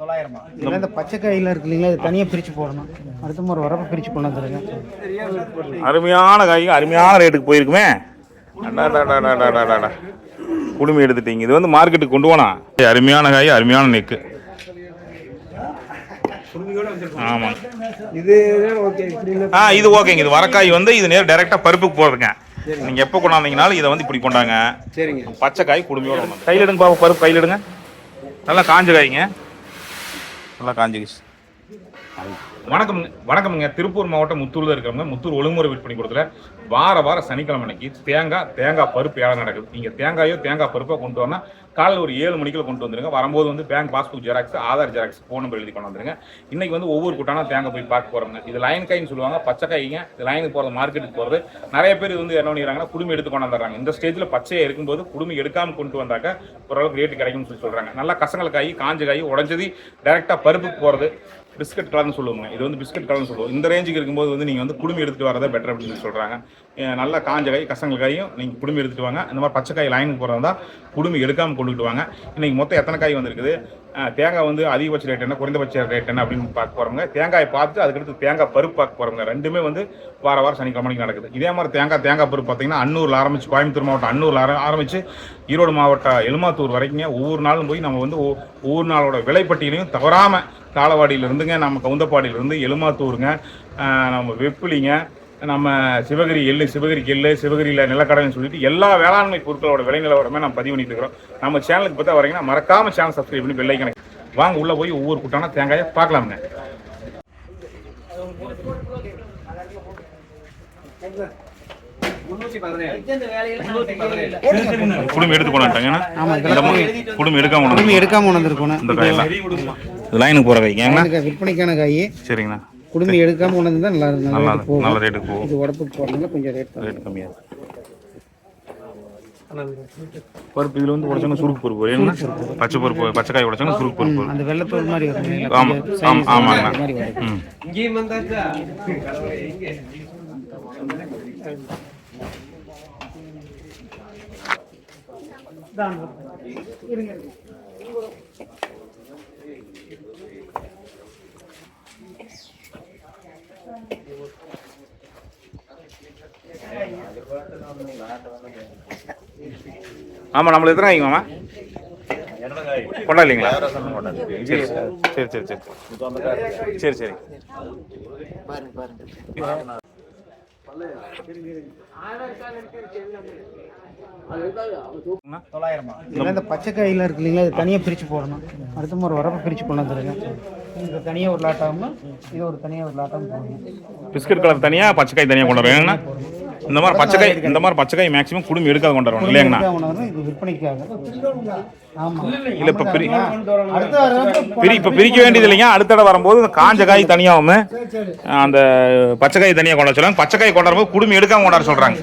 தொள்ளாயிரமா? இந்த பச்சை காயில் இருக்கு இல்லைங்களா இது தனியாக பிரித்து போடணும். அடுத்த முறை வரப்போ பிரித்து கொண்டு வந்துடுங்க அருமையான காய்ங்க அருமையான ரேட்டுக்கு போயிருக்குமே. அடாடாடாடாடாடாடா. குடுமி எடுத்துட்டீங்க. இது வந்து மார்க்கெட்டுக்கு கொண்டு போனா? அருமையான காய் அருமையான நெக்கு. ஆமாம் இது ஆ இது ஓகேங்க. இது வரக்காய் வந்து இது நேரம் டைரெக்டாக பருப்புக்கு போடுறேங்க நீங்கள் எப்போ கொண்டாந்தீங்கனாலும் இதை வந்து இப்படி கொண்டாங்க. சரிங்க. பச்சை காய் குடுமையோட கையில் எடுங்க பாப்பா பருப்பு கையில் எடுங்க. நல்லா காஞ்ச காய்ங்க. நல்லா காஞ்சிக்கிச்சு. வணக்கம் வணக்கம்ங்க. திருப்பூர் மாவட்டம் முத்தூரில் இருக்கிறவங்க முத்தூர் ஒழுங்குமுறை விற்பனை கொடுத்துல வார வாரம் சனிக்கிழமை அன்னைக்கு தேங்காய் தேங்காய் பருப்பு ஏழை நடக்குது. நீங்கள் தேங்காயோ தேங்காய் பருப்போ கொண்டு வரனா காலையில் ஒரு ஏழு மணிக்குள்ள கொண்டு வந்துருங்க. வரும்போது வந்து bank passbook xerox Aadhaar xerox phone number எழுதி கொண்டு வந்துருங்க. இன்னைக்கு வந்து ஒவ்வொரு கூட்டானா தேங்காய் போய் பார்க்க போகிறோங்க இது லைன் காயின்னு சொல்லுவாங்க பச்சை காய்ங்க. இது லைனுக்கு போகிறது மார்க்கெட்டுக்கு போகிறது நிறைய பேர் இது வந்து என்ன பண்ணிடுறாங்கன்னா குடும்பம் எடுத்து கொண்டு வந்துடுறாங்க. இந்த ஸ்டேஜில் பச்சையாக இருக்கும்போது குடும்பம் எடுக்காமல் கொண்டு வந்தாக்க ஓரளவுக்கு ரேட்டு கிடைக்கும்னு சொல்லி சொல்கிறாங்க நல்லா கசங்கல் காய் காஞ்ச காய் உடஞ்சது டேரெக்டாக பருப்புக்கு போகிறது பிஸ்கட் கலர்னு சொல்லுவாங்க. இது வந்து பிஸ்கட் கலர்னு சொல்லுவோம் இந்த ரேஞ்சுக்கு இருக்கும்போது வந்து நீங்கள் வந்து குடுமி எடுத்துட்டு வரதே பெட்டர் அப்படின்னு சொல்லி சொல்கிறாங்க நல்லா காஞ்ச காய் கசங்கள் காயும் நீங்கள் குடும்பம் எடுத்துகிட்டு வாங்க. இந்த மாதிரி பச்சை காய் லைனுக்கு போகிறதா குடும்பம் எடுக்காமல் கொண்டுக்கிட்டு வாங்க. இன்னைக்கு மொத்தம் எத்தனை காய் வந்திருக்குது? தேங்காய் வந்து அதிகபட்ச ரேட் என்ன குறைந்தபட்ச ரேட் என்ன அப்படின்னு பார்க்க போகிறவங்க தேங்காய் பார்த்து அதுக்கடுத்து தேங்காய் பருப்பு பார்க்க போகிறவங்க ரெண்டுமே வந்து வார வாரம் சனிக்கிழமைக்கு நடக்குது. இதே மாதிரி தேங்காய் தேங்காய் பருப்பு பார்த்தீங்கன்னா அன்னூரில் ஆரம்பிச்சு கோயம்புத்தூர் மாவட்டம் அன்னூரில் ஆரம்பிச்சு ஈரோடு மாவட்டம் எலுமாத்தூர் வரைக்குங்க. ஒவ்வொரு நாளும் போய் நம்ம வந்து ஒவ்வொரு நாளோட விலைப்பட்டியலையும் தவறாமல் தாளவாடியிலிருந்துங்க நம்ம கவுந்தப்பாடியிலேருந்து எலுமாத்தூருங்க நம்ம வெப்பிலிங்க நம்ம சிவகிரி எள்ளு சிவகிரி எள்ளு சிவகிரியில் நிலக்கடலைன்னு சொல்லிட்டு எல்லா வேளாண்மை பொருட்களோட விலை நிலவரமே நம்ம பதிவு பண்ணிட்டு இருக்கிறோம் நம்ம சேனலுக்கு பார்த்தா வரீங்கன்னா மறக்காம சேனல் சப்ஸ்கிரைப் பண்ணி பெல்லை கணக்கு வாங்க உள்ள போய் ஒவ்வொரு குட்டான தேங்காயை பார்க்கலாமுங்க. குடும்பம் எடுத்து கொண்டாட்டாங்க குடும்பம் எடுக்காம கொண்டு குடுமி எடுக்காம கொண்டு வந்திருக்கணும். இந்த காயெல்லாம் லைனுக்கு போகிற எனக்கு விற்பனைக்கான காய். சரிங்கண்ணா. குடுமி எடுக்காம கொண்டு வந்தா நல்லா நல்லா நல்லா ரேட்டு போகும். நல்ல ரேட்டுக்கு போகும். இது உடப்புக்கு போகிறதுனால கொஞ்சம் ரேட் ரேட் கம்மியாக இருக்கு பருப்பு இதில் வந்து உடச்சாங்க சுருக்கு பருப்பு என்ன? பச்சை பருப்பு பச்சை காய் உடச்சாங்க சுருக்கு பருப்பு அந்த வெள்ளத்தோல் மாதிரி வரும்? ஆமா ஆமா size ஆமாங்கண்ணா அந்த மாதிரி வரும். ம். இங்கேயும் வந்தாச்சா? இங்கே ஆமாம் நம்மளுக்கு எத்தனை காய்ங்க மாமா? கொண்டா இல்லைங்களா சரி சரி சரி சரி. சரி சரி. தொள்ளாயிரமா? இந்த பச்சை காயில் இருக்கு இல்லைங்களா தனியாக பிரித்து போடணும். அடுத்த முறை வரப்போ பிரித்து போடலாம் வந்துடுங்க இது தனியாக ஒரு லாட்டாகவும் இது ஒரு தனியாக ஒரு லாட்டாகவும் பிஸ்கட் கலர் தனியா பச்சை காய் தனியா கொண்டு வரேன் இந்த மாதிரி பச்சை காய் இந்த மாதிரி பச்சை காய் மேக்ஸிமம் குடும்பம் எடுக்காத கொண்டு வரணும் வரணும், இது விற்பனைக்காக. ஆமாம் இல்ல இப்ப பிரி பிரி இப்ப பிரிக்க வேண்டியது இல்லைங்க. அடுத்த தடவை வரும்போது இந்த காஞ்ச காய் தனியாகவும் அந்த பச்சை காய் தனியா கொண்டு வர சொல்லுவாங்க பச்சை காய் கொண்டு வரும்போது குடுமி எடுக்காம கொண்டு வர சொல்றாங்க.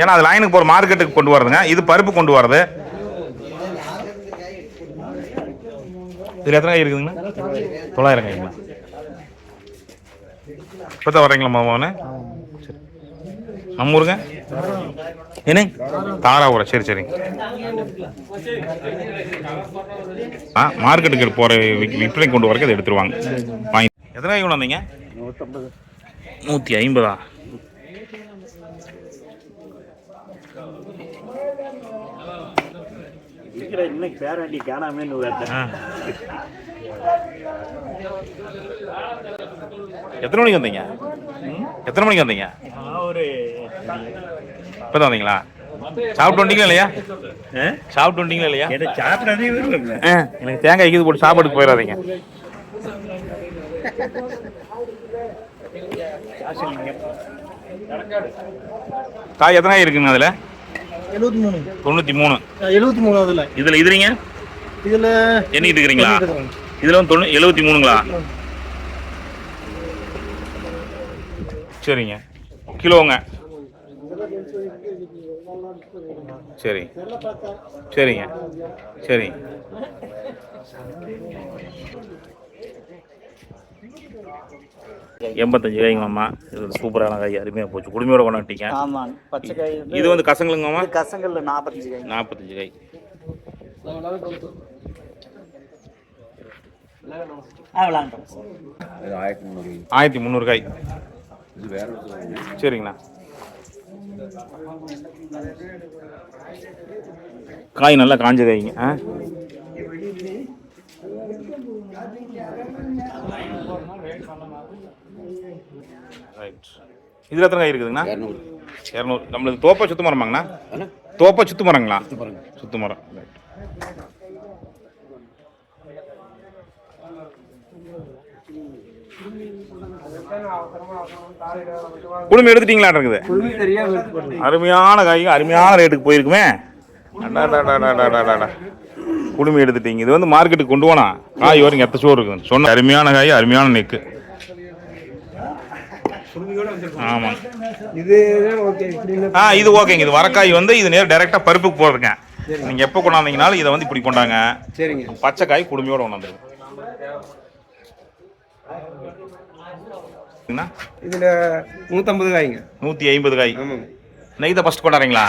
ஏன்னா அது லைனுக்கு போற மார்க்கெட்டுக்கு கொண்டு வரதுங்க இது பருப்பு கொண்டு வரது. இதுல எத்தனை காய் இருக்குதுங்களா தொள்ளாயிரம் காய்ங்களா? இப்பதான் வர்றீங்களா மாமாவனே சரி நம்ம ஊருங்க? என்ன தாராபுர சரி சரிங்க ஆ மார்க்கெட்டுக்கு போகிற விற்பனை கொண்டு வரக்கு அதை எடுத்துருவாங்க. வாங்கி எத்தனை காய் கொண்டு வந்தீங்க? நூற்றி ஐம்பதா? இன்னைக்கு பேராண்டி காணாமே ஆ. எத்தனை மணிக்கு வந்தீங்க? எத்தனை மணிக்கு வந்தீங்க? ஒரு இப்போ தான் வந்தீங்களா? சாப்பிட்டு வந்தீங்களா இல்லையா? சாப்பிட்டு வந்தீங்களா இல்லையா? ஆ, எனக்கு தேங்காய் இது போட்டு சாப்பாட்டுக்கு போயிடாதீங்க. காய் எத்தனை இருக்குங்க அதில்? எழுபத்தி மூணு. தொண்ணூற்றி மூணு. எழுபத்தி மூணு அதில். இதில் இதுறீங்க இதில் எண்ணிட்டு இருக்கிறீங்களா இதில் வந்து தொண்ணூ எழுபத்தி மூணுங்களா? சரிங்க. கிலோங்க. சரி. சரிங்க. சரி. எண்பத்தஞ்சு காய்ங்க மாமா. இது சூப்பரான காய் அருமையாக போச்சு. குடுமையோட கொண்டாட்டிங்க. ஆமாம் பச்சை காய் வந்து இது வந்து கசங்களுங்க மாமா? இது கசங்கல்ல நாற்பத்தஞ்சு காய். நாற்பத்தஞ்சு காய். ஆயிரத்தி முந்நூறு காய். சரிங்கண்ணா. காய் நல்லா காஞ்ச காய்ங்க ஆ? ரைட் இதில் எத்தனை காய் இருக்குதுங்கண்ணா? இரநூறு. நம்மளுக்கு தோப்பா சுத்து மரமாங்கண்ணா? தோப்பா சுத்து மரங்களா? சுத்து மரம். குடும்பம் எடுத்துட்டீங்களா இருக்குது? அருமையான காய்ங்க அருமையான ரேட்டுக்கு போயிருக்குமே. அடாடாடாடாடாடாடா. குடுமி எடுத்துட்டீங்க. இது வந்து மார்க்கெட்டுக்கு கொண்டு போனா காய் வரைக்கும் எத்த சோறு இருக்குது? சொன்ன அருமையான காய் அருமையான நெக்கு ஆமாம் இது ஆ இது ஓகேங்க. இது வரக்காய் வந்து இது நேரம் டைரெக்டாக பருப்புக்கு போடுறதுங்க நீங்கள் எப்போ கொண்டாந்தீங்கனாலும் இதை வந்து இப்படி கொண்டாங்க. சரிங்க. பச்சை காய் குடுமையோட கொண்டாந்துருங்க இதுல நூத்தம்பது காய்ங்க. நூற்றி ஐம்பது காய். ஆமாங்க. நெய் தான் ஃபஸ்ட் கொண்டாடுறீங்களா?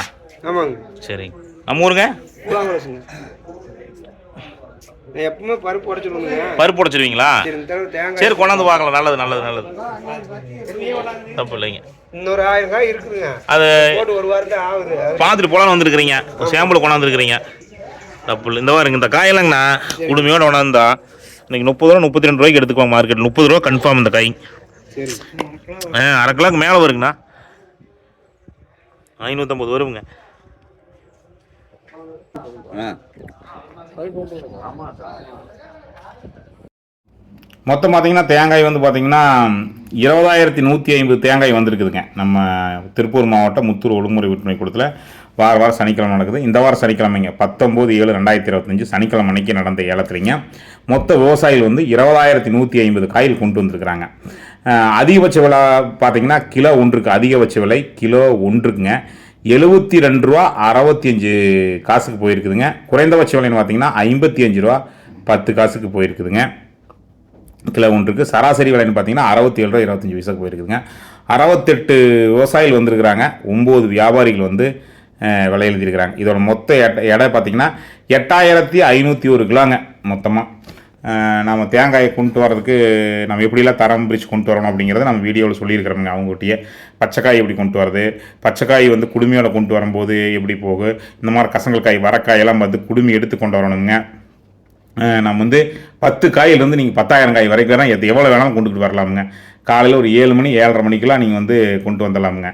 ஆமாங்க. சரிங்க. நம்ம ஊருங்க? எப்பவுமே பருப்பு உடச்சிடுவோங்க பருப்பு உடைச்சிருவீங்களா சரி கொண்டாந்து பார்க்கலாம். நல்லது நல்லது நல்லது. தப்பு இல்லைங்க. இன்னொரு ஆயிரம் காய் இருக்குதுங்க. அது ஒரு வாரம் தான் ஆகுது பார்த்துட்டு போலான்னு வந்திருக்கிறீங்க. சாம்பிள் கொண்டாந்துருக்கிறீங்க. தப்பு இல்லை. இந்த வாருங்க இந்த காயெல்லாங்கண்ணா குடுமையோட கொண்டாந்தா இன்னைக்கு முப்பது ரூபா முப்பத்தி ரெண்டு ரூபாய்க்கு எடுத்துக்குவாங்க மார்க்கெட் முப்பது ரூபா கன்ஃபார்ம் இந்த காய். சரி. ஆ அரை கிலோக்கு மேலே வருங்கண்ணா. ஐநூற்றம்பது வருங்க. மொத்தம் பார்த்தீங்கன்னா தேங்காய் வந்து பார்த்தீங்கன்னா இருபதாயிரத்தி நூற்றி ஐம்பது தேங்காய் வந்திருக்குதுங்க. நம்ம திருப்பூர் மாவட்டம் முத்தூர் ஒழுங்குமுறை விற்பனை கூடத்தில் வார வாரம் சனிக்கிழமை நடக்குது. இந்த வாரம் சனிக்கிழமைங்க. பத்தொம்போது ஏழு ரெண்டாயிரத்தி இருபத்தஞ்சு சனிக்கிழமை அன்னைக்கு நடந்த ஏலத்துலைங்க மொத்த விவசாயிகள் வந்து இருபதாயிரத்தி நூற்றி ஐம்பது காயில் கொண்டு வந்திருக்கிறாங்க. அதிகபட்ச விலை பார்த்திங்கன்னா கிலோ ஒன்றுக்கு அதிகபட்ச விலை கிலோ ஒன்றுக்குங்க. எழுபத்தி ரெண்டு ரூபா அறுபத்தி அஞ்சு காசுக்கு போயிருக்குதுங்க. குறைந்தபட்ச விலைன்னு பார்த்தீங்கன்னா ஐம்பத்தி அஞ்சு ரூபா பத்து காசுக்கு போயிருக்குதுங்க. கிலோ ஒன்றுக்கு சராசரி விலைன்னு பார்த்தீங்கன்னா அறுபத்தி ஏழு ரூபா இருபத்தஞ்சி பைசாக்கு போயிருக்குதுங்க. அறுபத்தெட்டு விவசாயிகள் வந்திருக்கிறாங்க. ஒம்பது வியாபாரிகள் வந்து விலை எழுதியிருக்கிறாங்க. இதோட மொத்த எடை பார்த்தீங்கன்னா எட்டாயிரத்தி ஐநூற்றி ஒரு கிலோங்க மொத்தமாக நம்ம தேங்காயை கொண்டு வரதுக்கு நம்ம எப்படிலாம் தரம் பிரித்து கொண்டு வரணும் அப்படிங்கிறத நம்ம வீடியோவில் சொல்லியிருக்கிறோமுங்க அவங்ககிட்டயே. பச்சைக்காய் எப்படி கொண்டு வரது பச்சைக்காய் வந்து குடுமையோட கொண்டு வரும்போது எப்படி போகு? இந்த மாதிரி கசங்கல் காய் வரக்காயெல்லாம் வந்து குடுமி எடுத்து கொண்டு வரணுங்க. நம்ம வந்து பத்து காயிலேருந்து நீங்கள் பத்தாயிரம் காய் வரைக்கும் வேணால் எது எவ்வளோ வேணாலும் கொண்டுக்கிட்டு வரலாமுங்க. காலையில் ஒரு ஏழு மணி ஏழரை மணிக்கெலாம் நீங்கள் வந்து கொண்டு வந்துடலாமுங்க.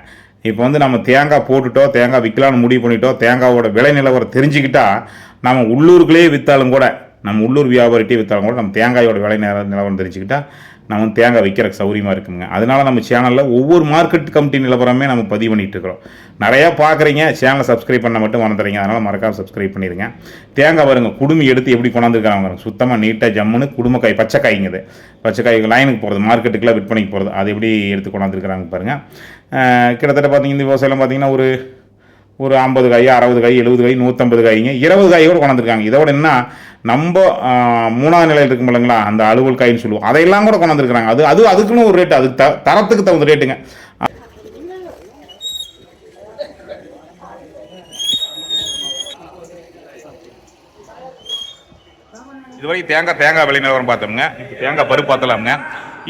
இப்போ வந்து நம்ம தேங்காய் போட்டுட்டோ தேங்காய் விற்கலான்னு முடிவு பண்ணிட்டோ தேங்காவோட விலை நிலவரம் தெரிஞ்சுக்கிட்டா நம்ம உள்ளூருக்குள்ளேயே விற்றாலும் கூட நம்ம உள்ளூர் வியாபாரிகிட்டே விற்றாலும் கூட நம்ம தேங்காயோட விலை நேரம் நிலவரம் தெரிஞ்சுக்கிட்டா நம்ம தேங்காய் விற்கிறக்கு சௌரியமாக இருக்குங்க. அதனால் நம்ம சேனலில் ஒவ்வொரு மார்க்கெட் கமிட்டி நிலவரமே நம்ம பதிவு பண்ணிட்டு இருக்கிறோம். நிறையா பார்க்குறீங்க சேனலை சப்ஸ்கிரைப் பண்ண மட்டும் மறந்துடுறீங்க. அதனால் மறக்காமல் சப்ஸ்கிரைப் பண்ணிடுங்க. தேங்காய் வருங்க குடுமி எடுத்து எப்படி கொண்டாந்துருக்காங்க வருங்க சுத்தமாக நீட்டாக ஜம்முன்னு குடும்பக்காய் பச்சைக்காய்ங்க இது. பச்சைக்காய் லைனுக்கு போகிறது மார்க்கெட்டுக்குலாம் விற்பனைக்கு போகிறது அது எப்படி எடுத்து கொண்டாந்துருக்குறாங்க பாருங்கள் கிட்டத்தட்ட பார்த்தீங்கன்னா இந்த விவசாயம் பார்த்தீங்கன்னா ஒரு ஒரு ஐம்பது காய் அறுபது காய் எழுபது காய் நூற்றம்பது காய்ங்க இருபது காய் கூட கொண்டாந்துருக்காங்க. இதோட என்ன நம்ம மூணாவது நிலையில் இருக்கும் இல்லைங்களா அந்த அலுவல் காயின்னு சொல்லுவோம். அதையெல்லாம் கூட கொண்டாந்துருக்காங்க அது அது அதுக்குன்னு ஒரு ரேட்டு அதுக்கு த தரத்துக்கு தகுந்த ரேட்டுங்க இதுவரை தேங்காய் தேங்காய் விலை நிலவரம் பார்த்தோம்ங்க. தேங்காய் பருப்பு பார்த்தலாம்ங்க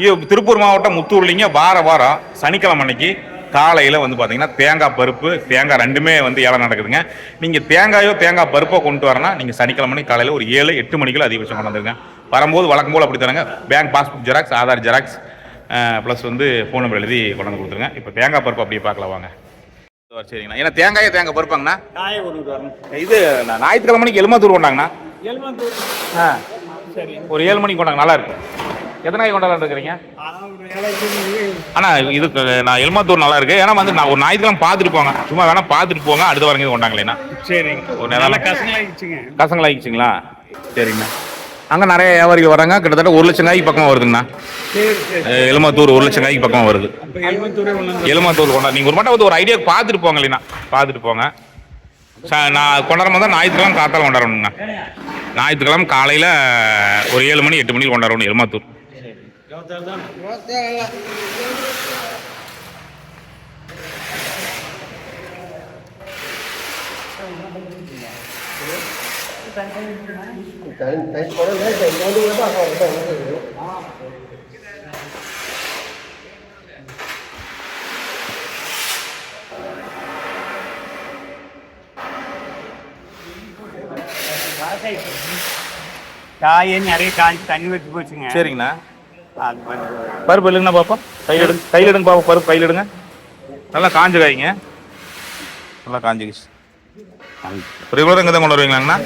இது திருப்பூர் மாவட்டம் முத்தூர்லிங்க. வார வாரம் சனிக்கிழமை அன்னைக்கு காலையில் வந்து பார்த்தீங்கன்னா தேங்காய் பருப்பு தேங்காய் ரெண்டுமே வந்து ஏலம் நடக்குதுங்க. நீங்கள் தேங்காயோ தேங்காய் பருப்போ கொண்டு வரனா நீங்கள் சனிக்கிழமை காலையில் ஒரு ஏழு எட்டு மணிக்குள்ள அதிகபட்சம் கொண்டு வந்துருங்க. வரும்போது வழக்கம் போல் அப்படி தராங்க bank passbook xerox Aadhaar xerox plus வந்து ஃபோன் நம்பர் எழுதி கொண்டு வந்து கொடுத்துருங்க. இப்போ தேங்காய் பருப்பு அப்படியே பார்க்கலாம் வாங்க. சரிங்கண்ணா. ஏன்னா தேங்காயே தேங்காய் பருப்பாங்கண்ணா. இது நான் ஞாயிற்றுக்கிழமை மணிக்கு கொண்டாங்கண்ணா. எல்மந்தூர் ஆ. சரி ஒரு ஏழு மணிக்கு கொண்டாங்க. நல்லா இருக்கும். எத்தனை நாய் கொண்டாடலாம் இருக்கிறீங்க? ஆனா இதுக்கு நான் எல்மாத்தூர் நல்லா இருக்கு. ஏன்னா வந்து நான் ஒரு ஞாயிற்றுக்கிழமை பார்த்துட்டு போங்க. சும்மா வேணா பார்த்துட்டு போங்க. அடுத்த வாரம் இது கொண்டாங்களேண்ணா சரிங்க. ஒரு நல்ல நேரம் கசங்களாகிடுச்சுங்க கசங்களா ஆயிடுச்சுங்களா? சரிங்கண்ணா. அங்கே நிறைய வியாபாரிகள் வராங்க. கிட்டத்தட்ட ஒரு லட்சம் காய்க்கு பக்கமாக வருதுங்கண்ணா. சரி சரி எலுமாத்தூர் ஒரு லட்சம் காய்க்கு பக்கமாக வருது. எலுமாத்தூர் கொண்டா நீங்கள் ஒரு மட்டும் வந்து ஒரு ஐடியா பார்த்துட்டு போங்க இல்லைண்ணா பார்த்துட்டு போங்க. ச- நான் கொண்டாடும் போது ஞாயிற்றுக்கிழமை காத்தால கொண்டாடணுங்கண்ணா. ஞாயிற்றுக்கிழமை காலையில் ஒரு ஏழு மணி எட்டு மணிக்கு கொண்டாடணும் எலுமாத்தூர். தனி வந்து காயே நிறைய காய் தண்ணி வச்சு போச்சுங்க. சரிங்கண்ணா. பருப்பு இல்லைங்கண்ணா பார்ப்போம் கையில் எடுங்க கையில் எடுங்க பாப்போம் பருப்பு கையில் எடுங்க. நல்லா காஞ்ச காய்ங்க. நல்லா காஞ்சிக்கிச்சு ரெகுலராக இங்கே தான் கொண்டு வருவீங்களாங்கண்ணா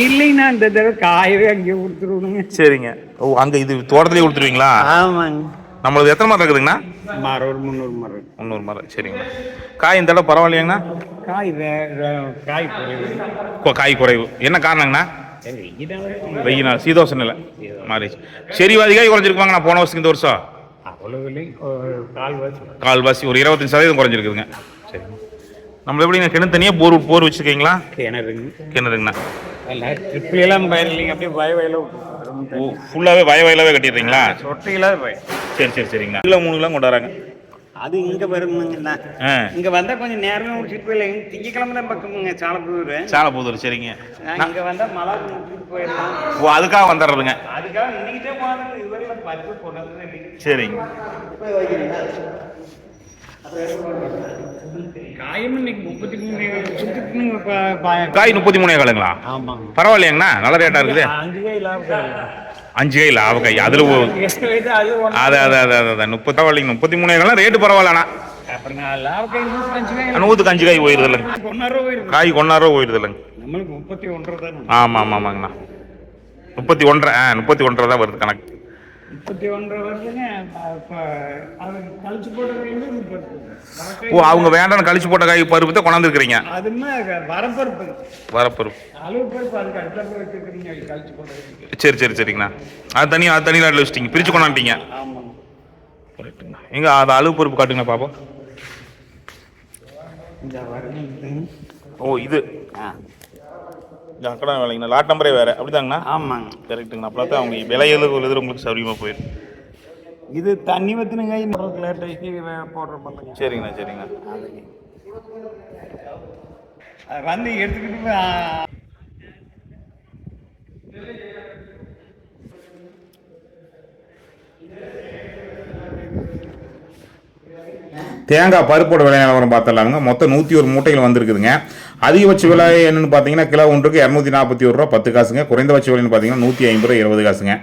இல்லைங்கண்ணா இந்த தடவை காயவே அங்கேயே கொடுத்துருவணுங்க. சரிங்க. ஓ அங்கே இது தோட்டத்திலேயே கொடுத்துருவீங்களா? ஆமாங்க. நம்மளுக்கு எத்தனை மரம் இருக்குதுங்கண்ணா? மரம் ஒரு முந்நூறு மரம் முந்நூறு மரம். சரிங்கண்ணா. காய் இந்த தடவை பரவாயில்லையாங்கண்ணா? காய் காய் குறைவு. காய் குறைவு. என்ன காரணங்கண்ணா? வெயில் நாள் சீதோஷம் இல்லை மாறிடுச்சு செடிவாதி காய் குறைஞ்சிருக்குவாங்கண்ணா போன வருஷம் இந்த வருஷம்? கால்வாசி ஒரு இருபத்தஞ்சு சதவீதம் குறைஞ்சிருக்குதுங்க. சரி. நம்ம எப்படிங்க கிணறு தனியாக போர் போர் வச்சுருக்கீங்களா? கிணறுங்க. கிணறுங்கண்ணா. எல்லாம் பயிர் இல்லைங்க அப்படியே வய வயல ஓ ஃபுல்லாகவே வய வயலாகவே கட்டிடுறீங்களா? சொட்டையில்லாத பயிர் சரி சரி சரிங்கண்ணா. கிலோ மூணு கிலோ கொண்டு வராங்க. அது இங்க வருமுங்கண்ணா ஆ. இங்க வந்தா கொஞ்சம் நேரமே முடிச்சுட்டு போயிடலாம். திங்கக்கிழமை தான் பக்கமுங்க சாலப்பூர். சாலப்பூதூர் சரிங்க. இங்க வந்தா மழை முடிச்சுட்டு போயிடலாம். ஓ அதுக்காக வந்துடுறதுங்க. அதுக்காக இன்னைக்கிட்டே போனது இதுவரையில பருப்பு போனது சரிங்க. காய் முப்பத்தி மூணே காலுங்களா? பரவாயில்லையாங்கண்ணா? நல்ல ரேட்டாக இருக்குது. அஞ்சு கை லாபம் அஞ்சு கை அதில் அது. அது அது அது அது முப்பத்தி பரவாயில்லைங்க முப்பத்தி மூணே காலம் ரேட்டு பரவாயில்லண்ணா நூற்றுக்கு அஞ்சு காய் போயிருது இல்லைங்க காய் கொண்டாயிரம் போயிருது இல்லைங்க முப்பத்தி ஒன்றரை ஆமாம் ஆமாம் ஆமாங்கண்ணா. முப்பத்தி ஒன்றரை ஆ முப்பத்தி ஒன்றரை தான் வருது கணக்கு. ஓ அவங்க வேண்டாம்னு கழிச்சு போட்ட காய் பருப்பு தான் கொண்டாந்துருக்கிறீங்க அதுமே வரப்பருப்பு. வரப்பருப்பு. அளவு பருப்பு அதுக்கு அடுத்த வச்சுருக்கீங்க கழிச்சு போட்டது சரி சரி சரிங்கண்ணா. அது தனியாக அது தனி நாட்டில் வச்சிட்டீங்க. பிரித்து கொண்டாந்துட்டீங்க. ஆமாங்க. கரெக்டுங்கண்ணா எங்க அது அளவு பருப்பு காட்டுங்கண்ணா பாப்போம். ஓ இது. ஆ. அக்கடா வேலைங்கண்ணா லாட் நம்பரே வேறு. அப்படிதாங்கண்ணா? ஆமாங்க. கரெக்டுங்கண்ணா அப்போ தான் அவங்க விலையில் ஒரு இது உங்களுக்கு சௌரியமாக போயிடும். இது தண்ணி வத்தினுங்க லேட்டாக்கி போடுற பண்ணுங்க சரிங்கண்ணா சரிங்கண்ணா. வந்து எடுத்துக்கிட்டு தேங்காய் பருப்போட விலை நிலவரம் பார்த்துடலாங்க மொத்தம் நூற்றி ஒரு மூட்டைகள் வந்திருக்குதுங்க. அதிகபட்ச விலை என்னன்னு பார்த்தீங்கன்னா கிலோ ஒன்றுக்கு இரநூத்தி நாற்பத்தி ஒரு ரூபா பத்து காசுங்க. குறைந்தபட்ச விலைன்னு பார்த்தீங்கன்னா நூற்றி ஐம்பது ரூபா இருபது காசுங்க.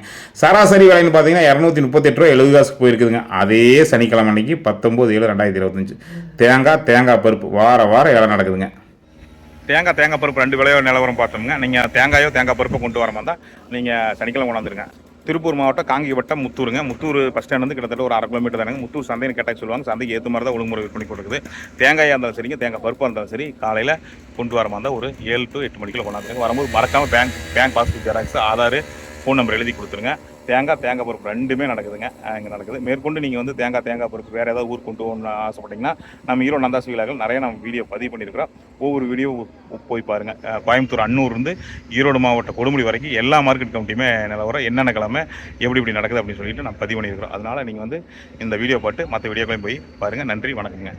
சராசரி விலைன்னு பார்த்தீங்கன்னா இரநூத்தி முப்பத்தெட்டு ரூபா எழுபது காசுக்கு போயிருக்குதுங்க. அதே சனிக்கிழமை அன்னைக்கு பத்தொம்போது ஏழு ரெண்டாயிரத்தி இருபத்தஞ்சு. தேங்காய் தேங்காய் பருப்பு வார வாரம் இடம் நடக்குதுங்க. தேங்காய் தேங்காய் பருப்பு ரெண்டு விலையோ நிலவரம் பார்த்தோம்ங்க. நீங்கள் தேங்காயோ தேங்காய் பருப்போ கொண்டு வர மாதிரி தான் நீங்கள் சனிக்கிழமை கொண்டாந்துருங்க. திருப்பூர் மாவட்டம் காங்கிவட்டம் முத்தூருங்க. முத்தூர் பஸ் ஸ்டாண்ட் வந்து கிட்டத்தட்ட ஒரு அரை கிலோமீட்டர் தானங்க. முத்தூர் சந்தைன்னு கேட்டால் சொல்லுவாங்க. சந்தைக்கு ஏற்ற மாதிரி தான் ஒழுங்குமுறை பண்ணி கொடுக்குது தேங்காயாக இருந்தாலும் சரிங்க. தேங்காய் பருப்பாக இருந்தாலும் சரி. காலையில் கொண்டு வர மாதிரி இருந்தால் ஒரு ஏழு டு எட்டு மணிக்குள்ள கொண்டாந்துருங்க வரும்போது மறக்காமல் bank bank passbook xerox Aadhaar phone number எழுதி கொடுத்துருங்க. தேங்காய் தேங்காய் பருப்பு ரெண்டுமே நடக்குதுங்க. இங்கே நடக்குது. மேற்கொண்டு நீங்கள் வந்து தேங்காய் தேங்காய் பருப்பு வேறு ஏதாவது ஊர் கொண்டு போகணும்னு ஆசைப்பட்டிங்கன்னா நம்ம ஈரோ நந்தாஸ் விழாக்கள் நிறைய நம்ம வீடியோ பதிவு பண்ணியிருக்கிறோம். ஒவ்வொரு வீடியோ போய் பாருங்கள் கோயம்புத்தூர் அன்னூர்லேருந்து ஈரோடு மாவட்ட கொடுமுடி வரைக்கும் எல்லா மார்க்கெட் கமிட்டியுமே நிலவரம் என்னென்ன கிழமை எப்படி இப்படி நடக்குது அப்படின்னு சொல்லிட்டு நான் பதிவு பண்ணியிருக்கிறோம். அதனால் நீங்கள் வந்து இந்த வீடியோ பார்த்து மற்ற வீடியோக்களையும் போய் பாருங்கள் நன்றி வணக்கங்க